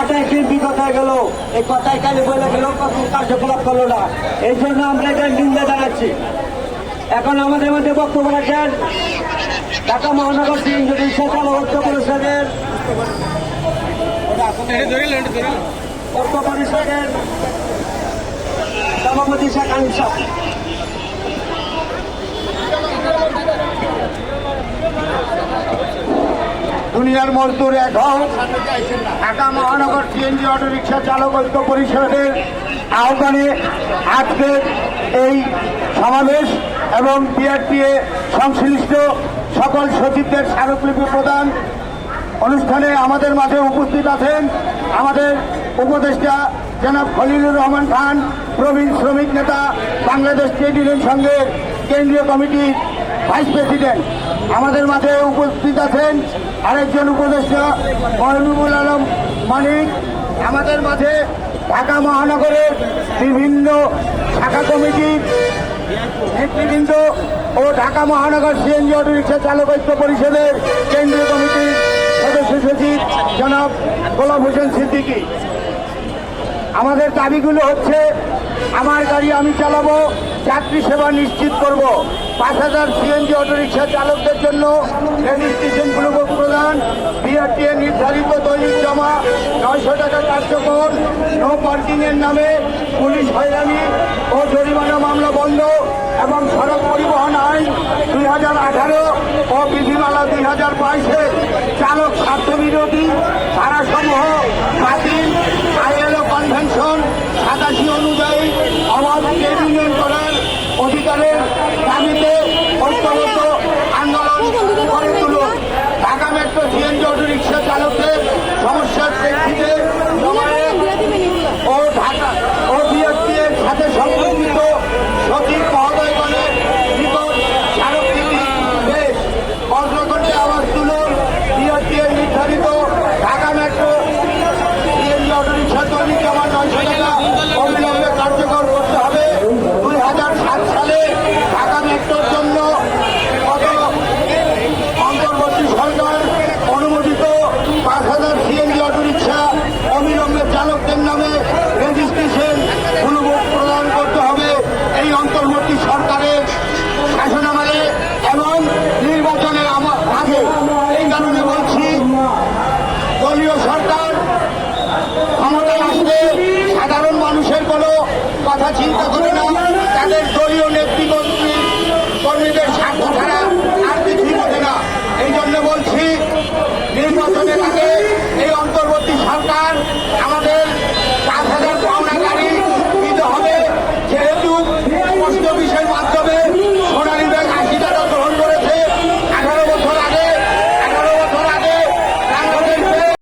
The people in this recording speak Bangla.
আঠাশ দিন বিগত হয়ে গেল? এই কথাই কালে বলে গেল কত কার্যকলাপ করল না। এই জন্য আমরা এটা নিন্দা জানাচ্ছি। এখন আমাদের মধ্যে বক্তব্য রাখেন ঢাকা মহানগর সিএনজি রিক্সা চালক পরিষদের পরিষদের সভাপতি শেখ আনিস দুনিয়ার মজদুর এক ঢাকা মহানগর সিএনজি অটো রিক্সা চালক ঐক্য পরিষদের আহ্বানে আজকের এই সমাবেশ এবং বিআরটিএ সংশ্লিষ্ট সকল সচিবদের স্মারকলিপি প্রদান অনুষ্ঠানে আমাদের মাঝে উপস্থিত আছেন আমাদের উপদেষ্টা জনাব খলিলুর রহমান খান, প্রবীণ শ্রমিক নেতা, বাংলাদেশ ট্রেড ইউনিয়ন সংঘের কেন্দ্রীয় কমিটির ভাইস প্রেসিডেন্ট, আমাদের মাঝে উপস্থিত আছেন আরেকজন উপদেষ্টা মহিবুল আলম মানিক। আমাদের মাঝে ঢাকা মহানগরের বিভিন্ন শাখা কমিটির নেতৃবৃন্দ ও ঢাকা মহানগর সিএনজি অটো রিক্সা চালক ঐক্য পরিষদের কেন্দ্রীয় কমিটির সদস্য সচিব জনাব গোলাম হোসেন সিদ্দিকী। আমাদের দাবিগুলো হচ্ছে, আমার গাড়ি আমি চালাবো, যাত্রী সেবা নিশ্চিত করব। পাঁচ হাজার সিএনজি অটোরিকশা চালকদের জন্য রেজিস্ট্রেশন গ্লুকোজ প্রদান বিআরটিএ নির্ধারিত দৈনিক জমা, নয়শো টাকা কার্যকর নো পার্কিং এর নামে পুলিশ হয়রানি ও জরিমানা মামলা বন্ধ এবং সড়ক পরিবহন আইন দুই হাজার আঠারো ও বিধিমালা দুই হাজার বাইশে চালক করে না তাদের দলীয় নেতৃমন্ত্রী কর্মীদের